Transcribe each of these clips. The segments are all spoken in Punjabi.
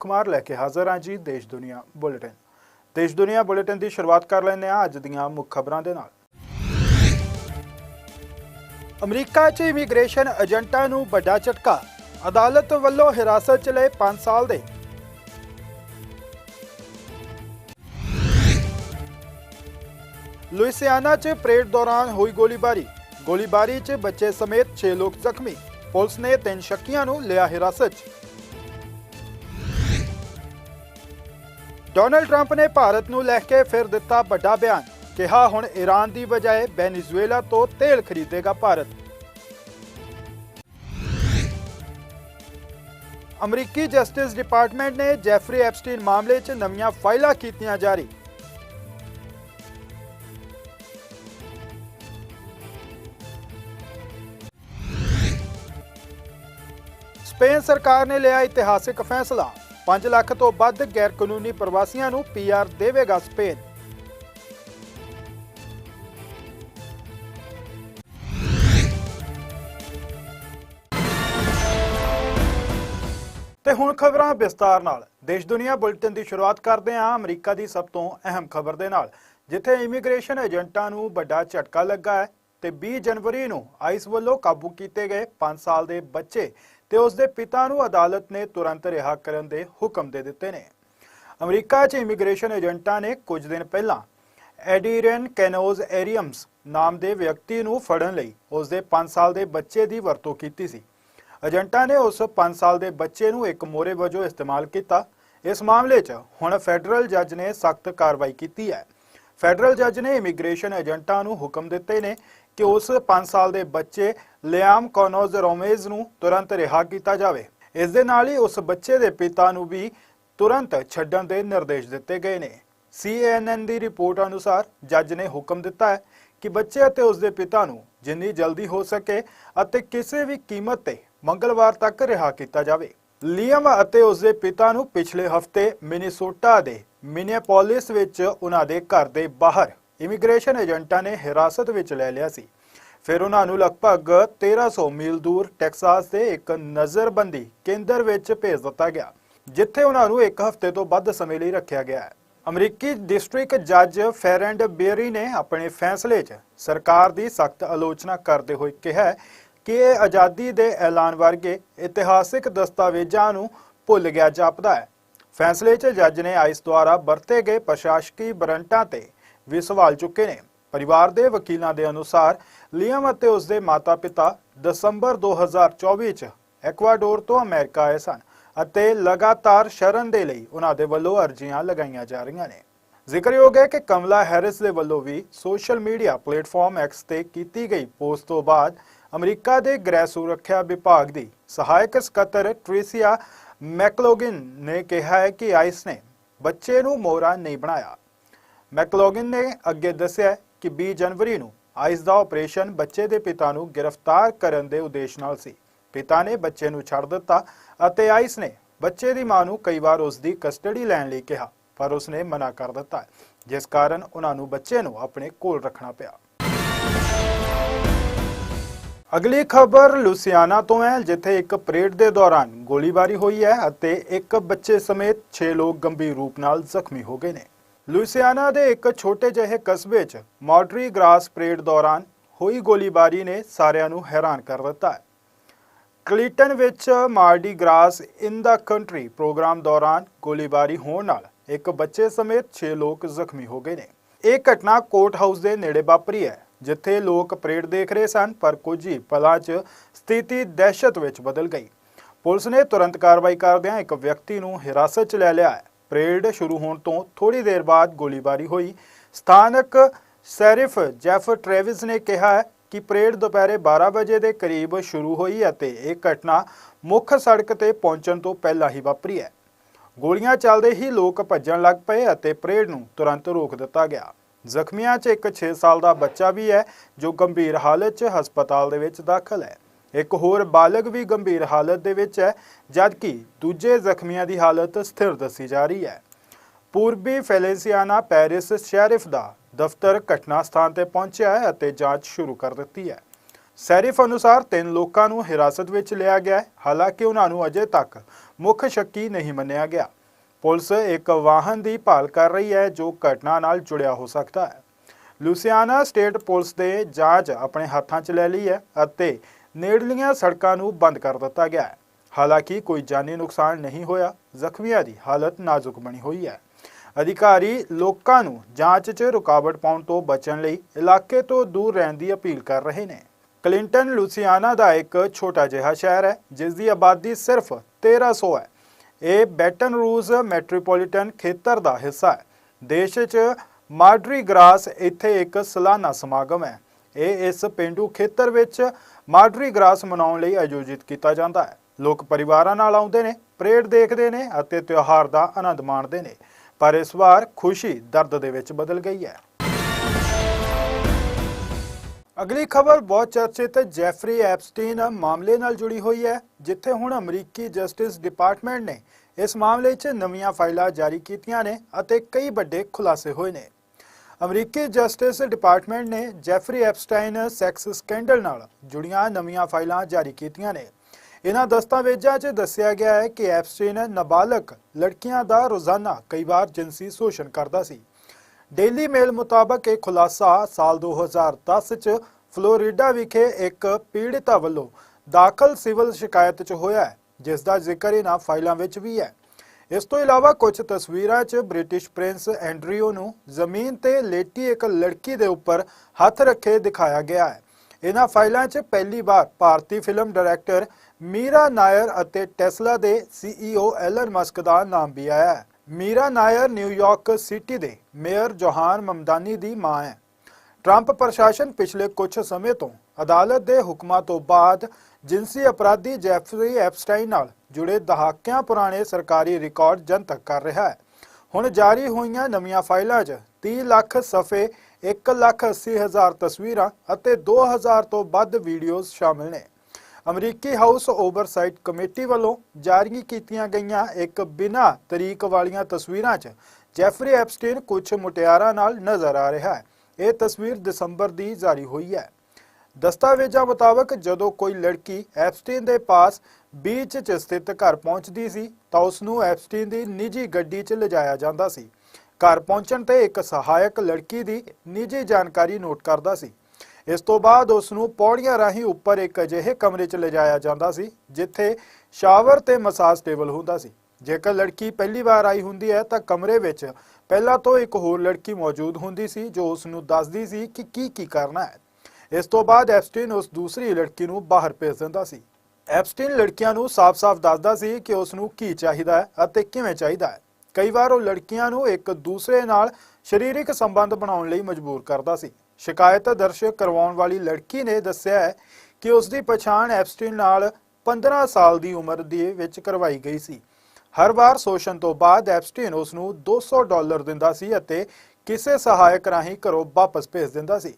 ਕੁਮਾਰ ਲੈ ਕੇ ਹਾਜ਼ਰ ਹਾਂ ਜੀ ਦੇਸ਼ ਦੁਨੀਆ ਬੁਲੇਟਿਨ। ਦੇਸ਼ ਦੁਨੀਆ ਬੁਲੇਟਿਨ ਦੀ ਸ਼ੁਰੂਆਤ ਕਰ ਲੈਂਦੇ ਹਾਂ ਅੱਜ ਦੀਆਂ ਮੁੱਖ ਖਬਰਾਂ ਦੇ ਨਾਲ। ਅਮਰੀਕਾ 'ਚ ਇਮੀਗ੍ਰੇਸ਼ਨ ਏਜੰਟਾਂ ਨੂੰ ਵੱਡਾ ਝਟਕਾ, ਅਦਾਲਤ ਵੱਲੋਂ ਹਿਰਾਸਤ 'ਚ ਲਏ 5 ਸਾਲ ਦੇ। ਲੁਈਸਿਆਨਾ 'ਚ ਪਰੇਡ ਦੌਰਾਨ ਹੋਈ ਗੋਲੀਬਾਰੀ ਗੋਲੀਬਾਰੀ 'ਚ ਬੱਚੇ ਸਮੇਤ 6 ਲੋਕ ਜ਼ਖਮੀ। ਪੁਲਿਸ ਨੇ ਤਿੰਨ ਸ਼ੱਕੀਆਂ ਨੂੰ ਲਿਆ ਹਿਰਾਸਤ 'ਚ। ਡੋਨਲਡ ਟਰੰਪ ਨੇ ਭਾਰਤ ਨੂੰ ਲੈ ਕੇ ਫਿਰ ਦਿੱਤਾ ਵੱਡਾ ਬਿਆਨ, ਕਿਹਾ ਹੁਣ ਈਰਾਨ ਦੀ ਬਜਾਏ ਵੈਨੇਜ਼ੁਏਲਾ ਤੋਂ ਤੇਲ ਖਰੀਦੇਗਾ ਭਾਰਤ। ਅਮਰੀਕੀ ਜਸਟਿਸ ਡਿਪਾਰਟਮੈਂਟ ਨੇ ਜੈਫਰੀ ਐਪਸਟੀਨ ਮਾਮਲੇ 'ਚ ਨਵੀਆਂ ਫਾਈਲਾਂ ਕੀਤੀਆਂ ਜਾਰੀ। ਸਪੇਨ ਸਰਕਾਰ ਨੇ ਲਿਆ ਇਤਿਹਾਸਿਕ ਫੈਸਲਾ। 5 ਲੱਖ ਤੋਂ ਵੱਧ ਗੈਰ ਕਾਨੂੰਨੀ ਪ੍ਰਵਾਸੀਆਂ ਨੂੰ ਪੀਆਰ ਦੇਵੇਗਾ ਸਪੇਨ। ਤੇ ਹੁਣ ਖਬਰਾਂ ਵਿਸਤਾਰ ਨਾਲ। ਦੇਸ਼ ਦੁਨੀਆ ਬੁਲੇਟਿਨ ਦੀ ਸ਼ੁਰੂਆਤ ਕਰਦੇ ਹਾਂ ਅਮਰੀਕਾ ਦੀ ਸਭ ਤੋਂ ਅਹਿਮ ਖਬਰ ਦੇ ਨਾਲ। ਜਿੱਥੇ ਇਮੀਗ੍ਰੇਸ਼ਨ ਏਜੰਟਾਂ ਨੂੰ ਵੱਡਾ ਝਟਕਾ ਲੱਗਾ ਹੈ ਤੇ 20 ਜਨਵਰੀ ਨੂੰ ਆਈਸ ਵੱਲੋਂ ਕਾਬੂ ਕੀਤੇ ਗਏ 5 ਸਾਲ ਦੇ ਬੱਚੇ ਤੇ ਉਸ ਦੇ ਪਿਤਾ ਨੂੰ ਅਦਾਲਤ ਨੇ ਤੁਰੰਤ ਰਿਹਾ ਕਰਨ ਦੇ ਹੁਕਮ ਦੇ ਦਿੱਤੇ ਨੇ। ਅਮਰੀਕਾ 'ਚ ਇਮੀਗ੍ਰੇਸ਼ਨ ਏਜੰਟਾਂ ਨੇ ਕੁਝ ਦਿਨ ਪਹਿਲਾਂ ਐਡੀਰਨ ਕੈਨੋਜ਼ ਐਰੀਅਮਸ ਨਾਮ ਦੇ ਵਿਅਕਤੀ ਨੂੰ ਫੜਨ ਲਈ ਉਸ ਦੇ 5 ਸਾਲ ਦੇ ਬੱਚੇ ਦੀ ਵਰਤੋਂ ਕੀਤੀ ਸੀ। ਏਜੰਟਾਂ ਨੇ ਉਸ 5 ਸਾਲ ਦੇ ਬੱਚੇ ਨੂੰ ਇੱਕ ਮੋਰੇ ਵਜੋਂ ਇਸਤੇਮਾਲ ਕੀਤਾ। ਇਸ ਮਾਮਲੇ 'ਚ ਹੁਣ ਫੈਡਰਲ ਜੱਜ ਨੇ ਸਖਤ ਕਾਰਵਾਈ ਕੀਤੀ ਹੈ। ਫੈਡਰਲ ਜੱਜ ਨੇ ਇਮੀਗ੍ਰੇਸ਼ਨ ਏਜੰਟਾਂ ਨੂੰ ਹੁਕਮ ਦਿੱਤੇ ਨੇ ਕਿ ਉਸ 5 ਸਾਲ ਦੇ ਬੱਚੇ ਲਿਆਮ ਕੋਨੋਜ਼ ਰੋਮੇਜ਼ ਨੂੰ ਤੁਰੰਤ ਰਿਹਾ ਕੀਤਾ ਜਾਵੇ। ਇਸ ਦੇ ਨਾਲ ਹੀ ਉਸ ਬੱਚੇ ਦੇ ਪਿਤਾ ਨੂੰ ਵੀ ਤੁਰੰਤ ਛੱਡਣ ਦੇ ਨਿਰਦੇਸ਼ ਦਿੱਤੇ ਗਏ ਨੇ। CNN ਦੀ ਰਿਪੋਰਟ ਅਨੁਸਾਰ ਜੱਜ ਨੇ ਹੁਕਮ ਦਿੱਤਾ ਹੈ ਕਿ ਬੱਚੇ ਅਤੇ ਉਸ ਦੇ ਪਿਤਾ ਨੂੰ ਜਿੰਨੀ ਜਲਦੀ ਹੋ ਸਕੇ ਅਤੇ ਕਿਸੇ ਵੀ ਕੀਮਤ ਤੇ ਮੰਗਲਵਾਰ ਤੱਕ ਰਿਹਾ ਕੀਤਾ ਜਾਵੇ। ਲੀਅਮ ਅਤੇ ਉਸ ਦੇ ਪਿਤਾ ਨੂੰ ਪਿਛਲੇ ਹਫ਼ਤੇ ਮਿਨੀਸੋਟਾ ਦੇ ਮਿਨੀਐਪੋਲਿਸ ਵਿੱਚ ਉਹਨਾਂ ਦੇ ਘਰ ਦੇ ਬਾਹਰ ਇਮੀਗ੍ਰੇਸ਼ਨ ਏਜੰਟਾਂ ਨੇ ਹਿਰਾਸਤ ਵਿੱਚ ਲੈ ਲਿਆ ਸੀ। ਫਿਰ ਉਹਨਾਂ ਨੂੰ ਲਗਭਗ 1300 ਮੀਲ ਦੂਰ ਟੈਕਸਾਸ ਦੇ ਇੱਕ ਨਜ਼ਰਬੰਦੀ ਕੇਂਦਰ ਵਿੱਚ ਭੇਜ ਦਿੱਤਾ ਗਿਆ, ਜਿੱਥੇ ਉਹਨਾਂ ਨੂੰ ਇੱਕ ਹਫ਼ਤੇ ਤੋਂ ਵੱਧ ਸਮੇਂ ਲਈ ਰੱਖਿਆ ਗਿਆ ਹੈ। ਅਮਰੀਕੀ ਡਿਸਟ੍ਰਿਕਟ ਜੱਜ ਫੈਰੈਂਡ ਬੇਰੀ ਨੇ ਆਪਣੇ ਫੈਸਲੇ 'ਚ ਸਰਕਾਰ ਦੀ ਸਖਤ ਆਲੋਚਨਾ ਕਰਦੇ ਹੋਏ ਕਿਹਾ ਕਿ ਇਹ ਆਜ਼ਾਦੀ ਦੇ ਐਲਾਨ ਵਰਗੇ ਇਤਿਹਾਸਿਕ ਦਸਤਾਵੇਜ਼ਾਂ ਨੂੰ ਭੁੱਲ ਗਿਆ ਜਾਪਦਾ ਹੈ। ਫੈਸਲੇ 'ਚ ਜੱਜ ਨੇ ਆਈਸ ਦੁਆਰਾ ਵਰਤੇ ਗਏ ਪ੍ਰਸ਼ਾਸਕੀ ਵਾਰੰਟਾਂ ਤੇ ਵੀ ਸਵਾਲ ਚੁੱਕੇ ਨੇ। ਪਰਿਵਾਰ ਦੇ ਵਕੀਲਾਂ ਦੇ ਅਨੁਸਾਰ ਲੀਅਮ ਅਤੇ ਉਸ ਦੇ ਮਾਤਾ-ਪਿਤਾ ਦਸੰਬਰ 2024 ਚ ਐਕਵਾਡੋਰ ਤੋਂ ਅਮਰੀਕਾ ਆਏ ਸਨ ਅਤੇ ਲਗਾਤਾਰ ਸ਼ਰਨ ਦੇ ਲਈ ਉਹਨਾਂ ਦੇ ਵੱਲੋਂ ਅਰਜ਼ੀਆਂ ਲਗਾਈਆਂ ਜਾ ਰਹੀਆਂ ਨੇ। ਜ਼ਿਕਰਯੋਗ ਹੈ ਕਿ ਕਮਲਾ ਹੈਰਿਸ ਦੇ ਵੱਲੋਂ ਵੀ ਸੋਸ਼ਲ ਮੀਡੀਆ ਪਲੇਟਫਾਰਮ ਐਕਸ ਤੇ ਕੀਤੀ ਗਈ ਪੋਸਟ ਤੋਂ ਬਾਅਦ ਅਮਰੀਕਾ ਦੇ ਗ੍ਰਹਿ ਸੁਰੱਖਿਆ ਵਿਭਾਗ ਦੀ ਸਹਾਇਕ ਸਕੱਤਰ ਟ੍ਰੀਸੀਆ ਮੈਕਲੋਗਿਨ ਨੇ ਕਿਹਾ ਹੈ ਕਿ ਆਈਸ ਨੇ ਬੱਚੇ ਨੂੰ ਮੋਹਰਾ ਨਹੀਂ ਬਣਾਇਆ। ਮੈਕਲੋਗਿਨ ਨੇ ਅੱਗੇ ਦੱਸਿਆ ਕਿ 20 ਜਨਵਰੀ ਨੂੰ ਆਈਸ ਦਾ ਆਪਰੇਸ਼ਨ ਬੱਚੇ ਦੇ ਪਿਤਾ ਨੂੰ ਗ੍ਰਿਫਤਾਰ ਕਰਨ ਦੇ ਉਦੇਸ਼ ਨਾਲ ਸੀ। ਪਿਤਾ ਨੇ ਬੱਚੇ ਨੂੰ ਛੱਡ ਦਿੱਤਾ ਅਤੇ ਆਈਸ ਨੇ ਬੱਚੇ ਦੀ ਮਾਂ ਨੂੰ ਕਈ ਵਾਰ ਉਸ ਦੀ ਕਸਟਡੀ ਲੈਣ ਲਈ ਕਿਹਾ, ਪਰ ਉਸਨੇ ਮਨਾ ਕਰ ਦਿੱਤਾ ਜਿਸ ਕਾਰਨ ਉਹਨਾਂ ਨੂੰ ਬੱਚੇ ਨੂੰ ਆਪਣੇ ਕੋਲ ਰੱਖਣਾ ਪਿਆ। ਅਗਲੀ ਖਬਰ ਲੁਸੀਆਨਾ ਤੋਂ ਹੈ, ਜਿੱਥੇ ਇੱਕ ਪਰੇਡ ਦੇ ਦੌਰਾਨ ਗੋਲੀਬਾਰੀ ਹੋਈ ਹੈ ਅਤੇ ਇੱਕ ਬੱਚੇ ਸਮੇਤ 6 ਲੋਕ ਗੰਭੀਰ ਰੂਪ ਨਾਲ ਜ਼ਖਮੀ ਹੋ ਗਏ ਨੇ। ਲੁਸੀਆਨਾ ਦੇ ਇੱਕ ਛੋਟੇ ਜਿਹੇ ਕਸਬੇ 'ਚ ਮਾਡਰੀ ਗ੍ਰਾਸ ਪਰੇਡ ਦੌਰਾਨ ਹੋਈ ਗੋਲੀਬਾਰੀ ਨੇ ਸਾਰਿਆਂ ਨੂੰ ਹੈਰਾਨ ਕਰ ਦਿੱਤਾ ਹੈ। ਕਲੀਟਨ ਵਿੱਚ Mardi Gras in the country program ਦੌਰਾਨ ਗੋਲੀਬਾਰੀ ਹੋਣ ਨਾਲ ਇੱਕ ਬੱਚੇ ਸਮੇਤ 6 ਲੋਕ ਜ਼ਖਮੀ ਹੋ ਗਏ ਨੇ। ਇਹ ਘਟਨਾ ਕੋਰਟ ਹਾਊਸ ਦੇ ਨੇੜੇ ਵਾਪਰੀ ਹੈ, ਜਿੱਥੇ ਲੋਕ ਪਰੇਡ ਦੇਖ ਰਹੇ ਸਨ, ਪਰ ਕੁਝ ਹੀ ਪਲਾਂ 'ਚ ਸਥਿਤੀ ਦਹਿਸ਼ਤ ਵਿੱਚ ਬਦਲ ਗਈ। ਪੁਲਿਸ ਨੇ ਤੁਰੰਤ ਕਾਰਵਾਈ ਕਰਦਿਆਂ ਇੱਕ ਵਿਅਕਤੀ ਨੂੰ ਹਿਰਾਸਤ 'ਚ ਲੈ ਲਿਆ ਹੈ। ਪਰੇਡ ਸ਼ੁਰੂ ਹੋਣ ਤੋਂ ਥੋੜੀ ਦੇਰ ਬਾਅਦ ਗੋਲੀਬਾਰੀ ਹੋਈ। ਸਥਾਨਕ ਸ਼ੈਰਿਫ ਜੈਫ ਟ੍ਰੇਵਿਸ ਨੇ ਕਿਹਾ ਹੈ ਕਿ ਪਰੇਡ ਦੁਪਹਿਰੇ 12 ਵਜੇ ਦੇ ਕਰੀਬ ਸ਼ੁਰੂ ਹੋਈ ਅਤੇ ਇਹ ਘਟਨਾ ਮੁੱਖ ਸੜਕ ਤੇ ਪਹੁੰਚਣ ਤੋਂ ਪਹਿਲਾਂ ਹੀ ਵਾਪਰੀ ਹੈ। ਗੋਲੀਆਂ ਚੱਲਦੇ ਹੀ ਲੋਕ ਭੱਜਣ ਲੱਗ ਪਏ ਅਤੇ ਪਰੇਡ ਨੂੰ ਤੁਰੰਤ ਰੋਕ ਦਿੱਤਾ ਗਿਆ। ਜ਼ਖਮੀਆਂ 'ਚ ਇੱਕ 6 ਸਾਲ ਦਾ ਬੱਚਾ ਵੀ ਹੈ, ਜੋ ਗੰਭੀਰ ਹਾਲਤ 'ਚ ਹਸਪਤਾਲ ਦੇ ਵਿੱਚ ਦਾਖਲ ਹੈ। ਇੱਕ ਹੋਰ ਬਾਲਗ ਵੀ ਗੰਭੀਰ ਹਾਲਤ ਦੇ ਵਿੱਚ ਹੈ, ਜਦਕਿ ਦੂਜੇ ਜ਼ਖਮੀਆਂ ਦੀ ਹਾਲਤ ਸਥਿਰ ਦੱਸੀ ਜਾ ਰਹੀ ਹੈ। ਪੂਰਬੀ ਫੈਲੇਸੀਆਨਾ ਪੈਰਿਸ ਸ਼ੈਰਿਫ ਦਾ ਦਫ਼ਤਰ ਘਟਨਾ ਸਥਾਨ ਤੇ ਪਹੁੰਚਿਆ ਹੈ ਅਤੇ ਜਾਂਚ ਸ਼ੁਰੂ ਕਰ ਦਿੱਤੀ ਹੈ। ਸੈਰਿਫ ਅਨੁਸਾਰ ਤਿੰਨ ਲੋਕਾਂ ਨੂੰ ਹਿਰਾਸਤ ਵਿੱਚ ਲਿਆ ਗਿਆ ਹੈ, ਹਾਲਾਂਕਿ ਉਹਨਾਂ ਨੂੰ ਅਜੇ ਤੱਕ ਮੁੱਖ ਸ਼ੱਕੀ ਨਹੀਂ ਮੰਨਿਆ ਗਿਆ। ਪੁਲਿਸ ਇੱਕ ਵਾਹਨ ਦੀ ਭਾਲ ਕਰ ਰਹੀ ਹੈ, ਜੋ ਘਟਨਾ ਨਾਲ ਜੁੜਿਆ ਹੋ ਸਕਦਾ ਹੈ। ਲੂਸੀਆਨਾ ਸਟੇਟ ਪੁਲਿਸ ਦੇ ਜਾਂਚ ਆਪਣੇ ਹੱਥਾਂ 'ਚ ਲੈ ਲਈ ਹੈ ਅਤੇ ਨੇੜਲੀਆਂ ਸੜਕਾਂ ਨੂੰ ਬੰਦ ਕਰ ਦਿੱਤਾ ਗਿਆ ਹੈ। ਹਾਲਾਂਕਿ ਕੋਈ ਜਾਨੀ ਨੁਕਸਾਨ ਨਹੀਂ ਹੋਇਆ, ਜ਼ਖਮੀਆਂ ਦੀ ਹਾਲਤ ਨਾਜ਼ੁਕ ਬਣੀ ਹੋਈ ਹੈ। ਅਧਿਕਾਰੀ ਲੋਕਾਂ ਨੂੰ ਜਾਂਚ 'ਚ ਰੁਕਾਵਟ ਪਾਉਣ ਤੋਂ ਬਚਣ ਲਈ ਇਲਾਕੇ ਤੋਂ ਦੂਰ ਰਹਿਣ ਦੀ ਅਪੀਲ ਕਰ ਰਹੇ ਨੇ। ਕਲਿੰਟਨ ਲੂਸੀਆਨਾ ਦਾ ਇੱਕ ਛੋਟਾ ਜਿਹਾ ਸ਼ਹਿਰ ਹੈ, ਜਿਸ ਦੀ ਆਬਾਦੀ ਸਿਰਫ 1300 ਹੈ। ਇਹ ਬੈਟਨ ਰੂਜ਼ ਮੈਟਰੋਪੋਲੀਟਨ ਖੇਤਰ ਦਾ ਹਿੱਸਾ ਹੈ। ਦੇਸ਼ 'ਚ ਮਾਡਰੀ ਗ੍ਰਾਸ ਇੱਥੇ ਇੱਕ ਸਾਲਾਨਾ ਸਮਾਗਮ ਹੈ। ਇਹ ਇਸ ਪਿੰਡੂ ਖੇਤਰ ਵਿੱਚ ਮਾਡਰੀ ਗ੍ਰਾਸ ਮਨਾਉਣ ਲਈ ਆਯੋਜਿਤ ਕੀਤਾ ਜਾਂਦਾ ਹੈ। ਲੋਕ ਪਰਿਵਾਰਾਂ ਨਾਲ ਆਉਂਦੇ ਨੇ, ਪਰੇਡ ਦੇਖਦੇ ਨੇ ਅਤੇ ਤਿਉਹਾਰ ਦਾ ਆਨੰਦ ਮਾਣਦੇ ਨੇ, ਪਰ ਇਸ ਵਾਰ ਖੁਸ਼ੀ ਦਰਦ ਦੇ ਵਿੱਚ ਬਦਲ ਗਈ ਹੈ। ਅਗਲੀ ਖਬਰ ਬਹੁਤ ਚਰਚਿਤ ਜੈਫਰੀ ਐਪਸਟੀਨ ਮਾਮਲੇ ਨਾਲ ਜੁੜੀ ਹੋਈ ਹੈ, ਜਿੱਥੇ ਹੁਣ ਅਮਰੀਕੀ ਜਸਟਿਸ ਡਿਪਾਰਟਮੈਂਟ ਨੇ ਇਸ ਮਾਮਲੇ 'ਚ ਨਵੀਆਂ ਫਾਈਲਾਂ ਜਾਰੀ ਕੀਤੀਆਂ ਨੇ ਅਤੇ ਕਈ ਵੱਡੇ ਖੁਲਾਸੇ ਹੋਏ ਨੇ। ਅਮਰੀਕੀ ਜਸਟਿਸ ਡਿਪਾਰਟਮੈਂਟ ਨੇ ਜੈਫਰੀ ਐਪਸਟਾਈਨ ਸੈਕਸ ਸਕੈਂਡਲ ਨਾਲ ਜੁੜੀਆਂ ਨਵੀਆਂ ਫਾਈਲਾਂ ਜਾਰੀ ਕੀਤੀਆਂ ਨੇ। ਇਹਨਾਂ ਦਸਤਾਵੇਜ਼ਾਂ 'ਚ ਦੱਸਿਆ ਗਿਆ ਹੈ ਕਿ ਐਪਸਟਾਈਨ ਨਾਬਾਲਗ ਲੜਕੀਆਂ ਦਾ ਰੋਜ਼ਾਨਾ ਕਈ ਵਾਰ ਜਿਨਸੀ ਸ਼ੋਸ਼ਣ ਕਰਦਾ ਸੀ। ਡੇਲੀ ਮੇਲ ਮੁਤਾਬਕ ਇਹ ਖੁਲਾਸਾ ਸਾਲ 2010 ਚ ਫਲੋਰੀਡਾ ਵਿਖੇ ਇੱਕ ਪੀੜਿਤਾ ਵੱਲੋਂ ਦਾਖਲ ਸਿਵਲ ਸ਼ਿਕਾਇਤ 'ਚ ਹੋਇਆ ਹੈ, ਜਿਸ ਦਾ ਜ਼ਿਕਰ ਇਹਨਾਂ ਫਾਈਲਾਂ ਵਿੱਚ ਵੀ ਹੈ। ਇਸ ਤੋਂ ਇਲਾਵਾ ਕੁਝ ਤਸਵੀਰਾਂ 'ਚ ਬ੍ਰਿਟਿਸ਼ ਪ੍ਰਿੰਸ ਐਂਡਰਿਓ ਨੂੰ ਜ਼ਮੀਨ ਤੇ ਲੇਟੀ ਇੱਕ ਲੜਕੀ ਦੇ ਉੱਪਰ ਹੱਥ ਰੱਖੇ ਦਿਖਾਇਆ ਗਿਆ ਹੈ। ਇਹਨਾਂ ਫਾਈਲਾਂ 'ਚ ਪਹਿਲੀ ਵਾਰ ਭਾਰਤੀ ਫਿਲਮ ਡਾਇਰੈਕਟਰ ਮੀਰਾ ਨਾਇਰ ਅਤੇ ਟੈਸਲਾ ਦੇ ਸੀਈਓ ਐਲਨ ਮਸਕ ਦਾ ਨਾਮ ਵੀ ਆਇਆ ਹੈ। Meera Nair New York city ਦੇ ਮੇਅਰ ਜੋਹਾਨ ਮਮਦਾਨੀ ਦੀ ਮਾਂ ਹੈ। ਟਰੰਪ ਪ੍ਰਸ਼ਾਸਨ ਪਿਛਲੇ ਕੁਝ ਸਮੇਂ ਤੋਂ ਅਦਾਲਤ ਦੇ ਹੁਕਮਾਂ ਤੋਂ ਬਾਅਦ ਜਿਨਸੀ ਅਪਰਾਧੀ ਜੈਫਰੀ ਐਪਸਟਾਈਨ ਨਾਲ ਜੁੜੇ ਦਹਾਕਿਆਂ ਪੁਰਾਣੇ ਸਰਕਾਰੀ ਰਿਕਾਰਡ ਜਨਤਕ ਕਰ ਰਿਹਾ ਹੈ। ਹੁਣ ਜਾਰੀ ਹੋਈਆਂ ਨਵੀਆਂ ਫਾਈਲਾਂ 'ਚ 30 ਲੱਖ ਸਫੇ 1 ਲੱਖ 80 ਹਜ਼ਾਰ ਤਸਵੀਰਾਂ ਅਤੇ 2000 ਤੋਂ ਵੱਧ ਵੀਡੀਓਜ਼ ਸ਼ਾਮਿਲ ਨੇ। ਅਮਰੀਕੀ ਹਾਊਸ ਓਵਰਸਾਈਟ ਕਮੇਟੀ ਵੱਲੋਂ ਜਾਰੀ ਕੀਤੀਆਂ ਗਈਆਂ ਇੱਕ ਬਿਨਾਂ ਤਰੀਕ ਵਾਲੀਆਂ ਤਸਵੀਰਾਂ 'ਚ ਜੈਫਰੀ ਐਪਸਟੀਨ ਕੁਝ ਮੁਟਿਆਰਾਂ ਨਾਲ ਨਜ਼ਰ ਆ ਰਿਹਾ ਹੈ। ਇਹ ਤਸਵੀਰ ਦਸੰਬਰ ਦੀ ਜਾਰੀ ਹੋਈ ਹੈ। ਦਸਤਾਵੇਜ਼ਾਂ ਮੁਤਾਬਕ ਜਦੋਂ ਕੋਈ ਲੜਕੀ ਐਪਸਟੀਨ ਦੇ ਪਾਸ ਬੀਚ 'ਚ ਸਥਿਤ ਘਰ ਪਹੁੰਚਦੀ ਸੀ ਤਾਂ ਉਸ ਨੂੰ ਐਪਸਟੀਨ ਦੀ ਨਿੱਜੀ ਗੱਡੀ 'ਚ ਲਿਜਾਇਆ ਜਾਂਦਾ ਸੀ। ਘਰ ਪਹੁੰਚਣ ਤੇ ਇੱਕ ਸਹਾਇਕ ਲੜਕੀ ਦੀ ਨਿੱਜੀ ਜਾਣਕਾਰੀ ਨੋਟ ਕਰਦਾ ਸੀ। ਇਸ ਤੋਂ ਬਾਅਦ ਉਸ ਨੂੰ ਪੌੜੀਆਂ ਰਾਹੀਂ ਉੱਪਰ ਇੱਕ ਅਜਿਹੇ ਕਮਰੇ 'ਚ ਲਿਜਾਇਆ ਜਾਂਦਾ ਸੀ, ਜਿੱਥੇ ਸ਼ਾਵਰ ਤੇ ਮਸਾਜ ਟੇਬਲ ਹੁੰਦਾ ਸੀ। ਜੇਕਰ ਲੜਕੀ ਪਹਿਲੀ ਵਾਰ ਆਈ ਹੁੰਦੀ ਹੈ ਤਾਂ ਕਮਰੇ ਵਿੱਚ ਪਹਿਲਾਂ ਤੋਂ ਇੱਕ ਹੋਰ ਲੜਕੀ ਮੌਜੂਦ ਹੁੰਦੀ ਸੀ, ਜੋ ਉਸ ਨੂੰ ਦੱਸਦੀ ਸੀ ਕਿ ਕੀ ਕੀ ਕਰਨਾ ਹੈ। ਇਸ ਤੋਂ ਬਾਅਦ ਐਪਸਟੀਨ ਉਸ ਦੂਸਰੀ ਲੜਕੀ ਨੂੰ ਬਾਹਰ ਭੇਜ ਦਿੰਦਾ ਸੀ। ਐਪਸਟੀਨ ਲੜਕੀਆਂ ਨੂੰ ਸਾਫ਼-ਸਾਫ਼ ਦੱਸਦਾ ਸੀ ਕਿ ਉਸ ਨੂੰ ਕੀ ਚਾਹੀਦਾ ਹੈ ਅਤੇ ਕਿਵੇਂ ਚਾਹੀਦਾ ਹੈ। ਕਈ ਵਾਰ ਉਹ ਲੜਕੀਆਂ ਨੂੰ ਇੱਕ ਦੂਸਰੇ ਨਾਲ ਸਰੀਰਕ ਸੰਬੰਧ ਬਣਾਉਣ ਲਈ ਮਜਬੂਰ ਕਰਦਾ ਸੀ। ਸ਼ਿਕਾਇਤ ਦਰਜ ਕਰਵਾਉਣ ਵਾਲੀ ਲੜਕੀ ਨੇ ਦੱਸਿਆ ਹੈ ਕਿ ਉਸ ਦੀ ਪਛਾਣ ਐਪਸਟੀਨ ਨਾਲ 15 ਸਾਲ ਦੀ ਉਮਰ ਦੇ ਵਿੱਚ ਕਰਵਾਈ ਗਈ ਸੀ। ਹਰ ਵਾਰ ਸ਼ੋਸ਼ਣ ਤੋਂ ਬਾਅਦ ਐਪਸਟੀਨ ਉਸ ਨੂੰ 200 ਡਾਲਰ ਦਿੰਦਾ ਸੀ ਅਤੇ ਕਿਸੇ ਸਹਾਇਕ ਰਾਹੀਂ ਘਰੋਂ ਵਾਪਸ ਭੇਜ ਦਿੰਦਾ ਸੀ।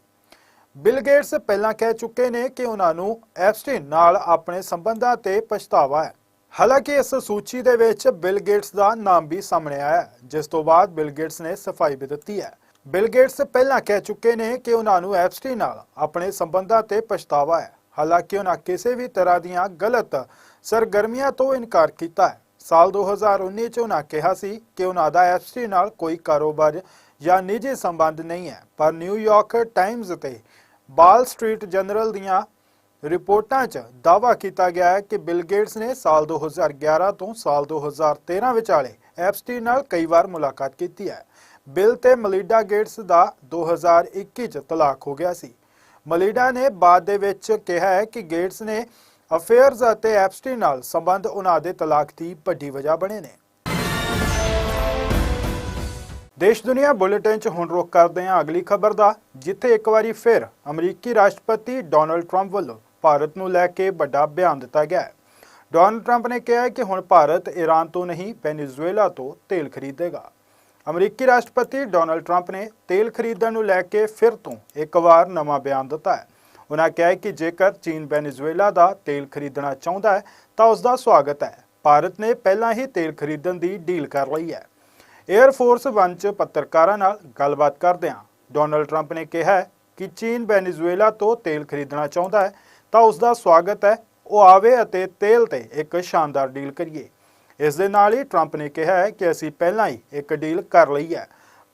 ਬਿਲ ਗੇਟਸ ਪਹਿਲਾਂ ਕਹਿ ਚੁੱਕੇ ਨੇ ਕਿ ਉਹਨਾਂ ਨੂੰ ਐਪਸਟੀਨ ਨਾਲ ਆਪਣੇ ਸੰਬੰਧਾਂ ਤੇ ਪਛਤਾਵਾ ਹੈ। ਹਾਲਾਂਕਿ ਇਸ ਸੂਚੀ ਦੇ ਵਿੱਚ ਬਿਲ ਗੇਟਸ ਦਾ ਨਾਮ ਵੀ ਸਾਹਮਣੇ ਆਇਆ ਜਿਸ ਤੋਂ ਬਾਅਦ ਬਿਲ ਗੇਟਸ ਨੇ ਸਫ਼ਾਈ ਵੀ ਦਿੱਤੀ ਹੈ। ਬਿਲ ਗੇਟਸ ਪਹਿਲਾਂ ਕਹਿ ਚੁੱਕੇ ਨੇ ਕਿ ਉਹਨਾਂ ਨੂੰ ਐਪਸਟੀਨ ਨਾਲ ਆਪਣੇ ਸੰਬੰਧਾਂ ਤੇ ਪਛਤਾਵਾ ਹੈ। ਹਾਲਾਂਕਿ ਉਹਨਾਂ ਕਿਸੇ ਵੀ ਤਰ੍ਹਾਂ ਦੀਆਂ ਗਲਤ ਸਰਗਰਮੀਆਂ ਤੋਂ ਇਨਕਾਰ ਕੀਤਾ ਹੈ। ਸਾਲ 2019 ਚ ਉਹਨਾਂ ਕਿਹਾ ਸੀ ਕਿ ਉਹਨਾਂ ਦਾ ਐਪਸਟੀਨ ਨਾਲ ਕੋਈ ਕਾਰੋਬਾਰ ਜਾਂ ਨਿੱਜੀ ਸੰਬੰਧ ਨਹੀਂ ਹੈ, ਪਰ ਨਿਊਯਾਰਕ ਟਾਈਮਜ਼ ਅਤੇ ਬਾਲ ਸਟਰੀਟ ਜਨਰਲ ਦੀਆਂ ਰਿਪੋਰਟਾਂ 'ਚ ਦਾਅਵਾ ਕੀਤਾ ਗਿਆ ਹੈ ਕਿ ਬਿਲ ਗੇਟਸ ਨੇ ਸਾਲ 2011 ਤੋਂ ਸਾਲ 2013 ਵਿਚਾਲੇ ਐਪਸਟੀਨ ਨਾਲ ਕਈ ਵਾਰ ਮੁਲਾਕਾਤ ਕੀਤੀ ਹੈ। ਬਿਲ ਤੇ ਮਲੀਡਾ ਗੇਟਸ ਦਾ 2021 'ਚ ਤਲਾਕ ਹੋ ਗਿਆ ਸੀ। ਮਲੀਡਾ ਨੇ ਬਾਅਦ ਦੇ ਵਿੱਚ ਕਿਹਾ ਹੈ ਕਿ ਗੇਟਸ ਨੇ ਅਫੇਅਰਸ ਅਤੇ ਐਪਸਟੀਨ ਨਾਲ ਸੰਬੰਧ ਉਹਨਾਂ ਦੇ ਤਲਾਕ ਦੀ ਵੱਡੀ ਵਜ੍ਹਾ ਬਣੇ ਨੇ। ਦੇਸ਼ ਦੁਨੀਆ ਬੁਲੇਟਿਨ 'ਚ ਹੁਣ ਰੁਕ ਕਰਦੇ ਹਾਂ ਅਗਲੀ ਖਬਰ ਦਾ, ਜਿੱਥੇ ਇੱਕ ਵਾਰੀ ਫਿਰ ਅਮਰੀਕੀ ਰਾਸ਼ਟਰਪਤੀ ਡੋਨਲਡ ਟਰੰਪ ਵੱਲੋਂ ਭਾਰਤ ਨੂੰ ਲੈ ਕੇ ਵੱਡਾ ਬਿਆਨ ਦਿੱਤਾ ਗਿਆ ਹੈ। ਡੋਨਲਡ ਟਰੰਪ ਨੇ ਕਿਹਾ ਕਿ ਹੁਣ ਭਾਰਤ ਈਰਾਨ ਤੋਂ ਨਹੀਂ, ਵੈਨੇਜ਼ੁਏਲਾ ਤੋਂ ਤੇਲ ਖਰੀਦੇਗਾ। ਅਮਰੀਕੀ ਰਾਸ਼ਟਰਪਤੀ ਡੋਨਲਡ ਟਰੰਪ ਨੇ ਤੇਲ ਖਰੀਦਣ ਨੂੰ ਲੈ ਕੇ ਫਿਰ ਤੋਂ ਇੱਕ ਵਾਰ ਨਵਾਂ ਬਿਆਨ ਦਿੱਤਾ ਹੈ। ਉਹਨਾਂ ਕਿਹਾ ਕਿ ਜੇਕਰ ਚੀਨ ਵੈਨੇਜ਼ੁਏਲਾ ਦਾ ਤੇਲ ਖਰੀਦਣਾ ਚਾਹੁੰਦਾ ਹੈ, ਤਾਂ ਉਸ ਦਾ ਸਵਾਗਤ ਹੈ। ਭਾਰਤ ਨੇ ਪਹਿਲਾਂ ਹੀ ਤੇਲ ਖਰੀਦਣ ਦੀ ਡੀਲ ਕਰ ਲਈ ਹੈ। 에ਅਰ ਫੋਰਸ ਵਨ 'ਚ ਪੱਤਰਕਾਰਾਂ ਨਾਲ ਗੱਲਬਾਤ ਕਰਦਿਆਂ ਡੋਨਲਡ ਟਰੰਪ ਨੇ ਕਿਹਾ ਕਿ ਚੀਨ ਵੈਨੇਜ਼ੁਏਲਾ ਤੋਂ ਤੇਲ ਖਰੀਦਣਾ ਚਾਹੁੰਦਾ ਹੈ, ਤਾਂ ਉਸ ਦਾ ਸਵਾਗਤ ਹੈ ਉਹ ਆਵੇ ਅਤੇ ਤੇਲ ਤੇ ਇੱਕ ਸ਼ਾਨਦਾਰ ਡੀਲ ਕਰੀਏ। ਇਸ ਦੇ ਨਾਲ ਹੀ ਟਰੰਪ ਨੇ ਕਿਹਾ ਹੈ ਕਿ ਅਸੀਂ ਪਹਿਲਾਂ ਹੀ ਇੱਕ ਡੀਲ ਕਰ ਲਈ ਹੈ।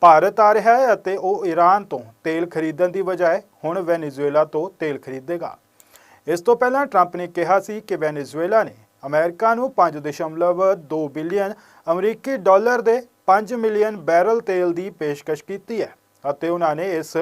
ਭਾਰਤ ਆ ਰਿਹਾ ਹੈ ਅਤੇ ਉਹ ਈਰਾਨ ਤੋਂ ਤੇਲ ਖਰੀਦਣ ਦੀ ਬਜਾਏ ਹੁਣ ਵੈਨੇਜ਼ੁਏਲਾ ਤੋਂ ਤੇਲ ਖਰੀਦੇਗਾ। ਇਸ ਤੋਂ ਪਹਿਲਾਂ ਟਰੰਪ ਨੇ ਕਿਹਾ ਸੀ ਕਿ ਵੈਨੇਜ਼ੁਏਲਾ ਨੇ ਅਮਰੀਕਾ ਨੂੰ 5.2 ਬਿਲੀਅਨ ਅਮਰੀਕੀ ਡਾਲਰ ਦੇ 5 ਮਿਲੀਅਨ ਬੈਰਲ ਤੇਲ ਦੀ ਪੇਸ਼ਕਸ਼ ਕੀਤੀ ਹੈ ਅਤੇ ਉਹਨਾਂ ਨੇ ਇਸ